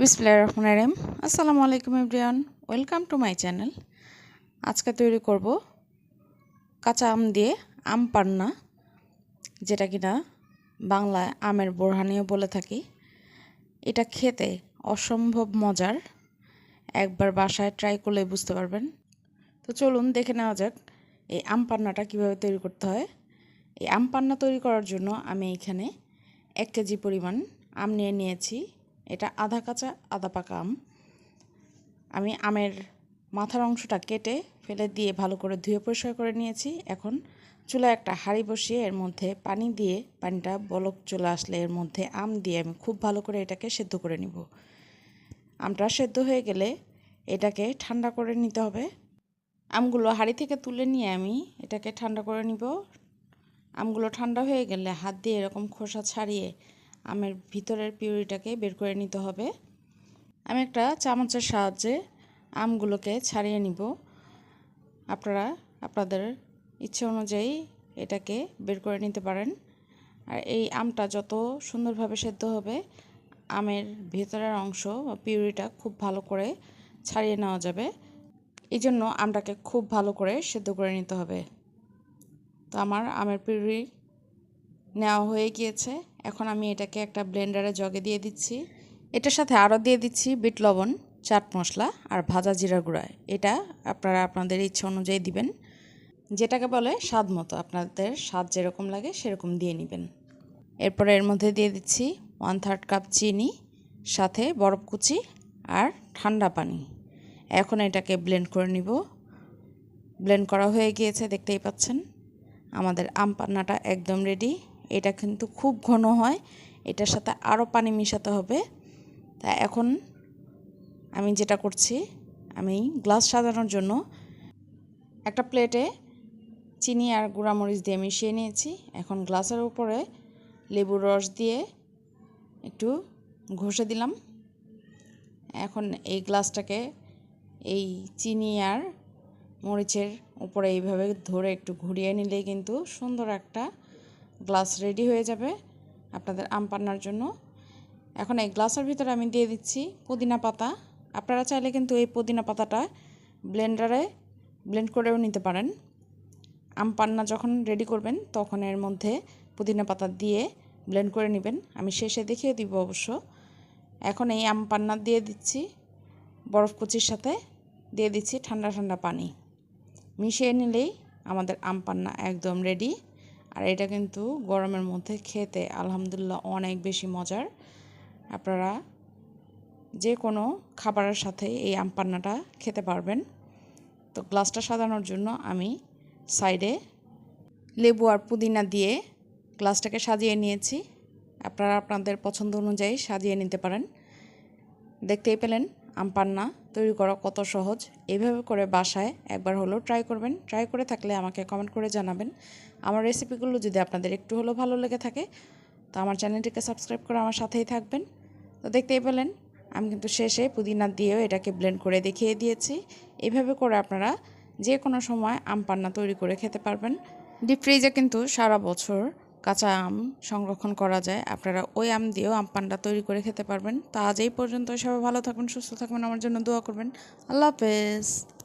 বিসমিল্লাহ রহমান রহিম। আসসালামু আলাইকুম everyone. Welcome to my channel. আজকে তৈরি করব কাঁচা আম দিয়ে আম পান্না, যেটা কিনা বাংলায় আমের বোরহানিও বলে থাকি। এটা খেতে অসম্ভব মজার। একবার বাসায় ট্রাই করলে বুঝতে পারবেন। তো চলুন দেখে নেওয়া যাক এই আম পান্নাটা কীভাবে তৈরি করতে হয়। এই আম পান্না তৈরি করার জন্য আমি এখানে এক কেজি পরিমাণ আম নিয়ে নিয়েছি। এটা আধা কাঁচা, আধা পাকা আম। আমি আমের মাথার অংশটা কেটে ফেলে দিয়ে ভালো করে ধুয়ে পরিষ্কার করে নিয়েছি। এখন চুলায় একটা হাঁড়ি বসিয়ে এর মধ্যে পানি দিয়ে, পানিটা বলক চলে আসলে এর মধ্যে আম দিয়ে আমি খুব ভালো করে এটাকে সেদ্ধ করে নিব। আমটা সেদ্ধ হয়ে গেলে এটাকে ঠান্ডা করে নিতে হবে। আমগুলো হাঁড়ি থেকে তুলে নিয়ে আমি এটাকে ঠান্ডা করে নিব। আমগুলো ঠান্ডা হয়ে গেলে হাত দিয়ে এরকম খোসা ছাড়িয়ে আমের ভিতরের পিউরিটাকে বের করে নিতে হবে। আমি একটা চামচের সাহায্যে আমগুলোকে ছাড়িয়ে নিব। আপনারা, আপনাদের ইচ্ছে অনুযায়ী এটাকে বের করে নিতে পারেন। আর এই আমটা যত সুন্দরভাবে সেদ্ধ হবে, আমের ভেতরের অংশ বা পিউরিটা খুব ভালো করে ছাড়িয়ে নেওয়া যাবে। এই জন্য আমটাকে খুব ভালো করে সেদ্ধ করে নিতে হবে। তো আমার আমের পিউরি নেওয়া হয়ে গিয়েছে। এখন আমি এটাকে একটা ব্লেন্ডারে জগে দিয়ে দিচ্ছি। এটার সাথে আরও দিয়ে দিচ্ছি বিট লবণ, চাট মশলা আর ভাজা জিরা গুঁড়া। এটা আপনারা আপনাদের ইচ্ছা অনুযায়ী দিবেন। যেটাকে বলে স্বাদ মতো। আপনাদের স্বাদ যেরকম লাগে সেরকম দিয়ে নেবেন। এরপরে এর মধ্যে দিয়ে দিচ্ছি ওয়ান থার্ড কাপ চিনি, সাথে বরফ কুচি আর ঠান্ডা পানি। এখন এটাকে ব্লেন্ড করে নিব। ব্লেন্ড করা হয়ে গিয়েছে, দেখতেই পাচ্ছেন। আমাদের আম পান্নাটা একদম রেডি এটা কিন্তু খুব ঘন হয়। এটার সাথে আরও পানি মিশাতে হবে। তা এখন আমি যেটা করছি, আমি গ্লাস সাজানোর জন্য একটা প্লেটে চিনি আর গুঁড়ামরিচ দিয়ে মিশিয়ে নিয়েছি। এখন গ্লাসের উপরে লেবুর রস দিয়ে একটু ঘষে দিলাম। এখন এই গ্লাসটাকে এই চিনি আর মরিচের উপরে এইভাবে ধরে একটু ঘুরিয়ে নিলে কিন্তু সুন্দর একটা গ্লাস রেডি হয়ে যাবে আপনাদের আম পান্নার জন্য। এখন এই গ্লাসের ভিতরে আমি দিয়ে দিচ্ছি পুদিনা পাতা। আপনারা চাইলে কিন্তু এই পুদিনা পাতাটা ব্লেন্ডারে ব্লেন্ড করেও নিতে পারেন। আম পান্না যখন রেডি করবেন, তখন এর মধ্যে পুদিনা পাতা দিয়ে ব্লেন্ড করে নেবেন। আমি শেষে দেখিয়ে দিব অবশ্য। এখন এই আম পান্না দিয়ে দিচ্ছি। বরফ কুচির সাথে দিয়ে দিচ্ছি ঠান্ডা ঠান্ডা পানি। মিশিয়ে নিলেই আমাদের আম পান্না একদম রেডি। আর এটা কিন্তু গরমের মধ্যে খেতে আলহামদুলিল্লাহ অনেক বেশি মজার। আপনারা যে কোনো খাবারের সাথে এই আম পান্নাটা খেতে পারবেন। তো গ্লাসটা সাজানোর জন্য আমি সাইডে লেবু আর পুদিনা দিয়ে গ্লাসটাকে সাজিয়ে নিয়েছি। আপনারা আপনাদের পছন্দ অনুযায়ী সাজিয়ে নিতে পারেন। দেখতেই পেলেন আম পান্না তৈরি করা কত সহজ? এইভাবে করে বাসায় একবার হলেও ট্রাই করবেন। ট্রাই করে থাকলে আমাকে কমেন্ট করে জানাবেন। আমার রেসিপিগুলো যদি আপনাদের একটু হলেও ভালো লেগে থাকে, তো আমার চ্যানেলটিকে সাবস্ক্রাইব করে আমার সাথেই থাকবেন। তো দেখতেই পেলেন, আমি কিন্তু শেষে পুদিনা দিয়েও এটাকে ব্লেন্ড করে দেখিয়ে দিয়েছি। এইভাবে করে আপনারা যে কোনো সময় আম পান্না তৈরি করে খেতে পারবেন। ডিপ ফ্রিজে কিন্তু সারা বছর কাঁচা আম সংরক্ষণ করা যায়। আপনারা ওই আম দিয়েও আম পান্ডা তৈরি করে খেতে পারবেন। তা আজ এই পর্যন্ত সবাই ভালো থাকবেন, সুস্থ থাকবেন। আমার জন্য দোয়া করবেন। আল্লাহ হাফেজ।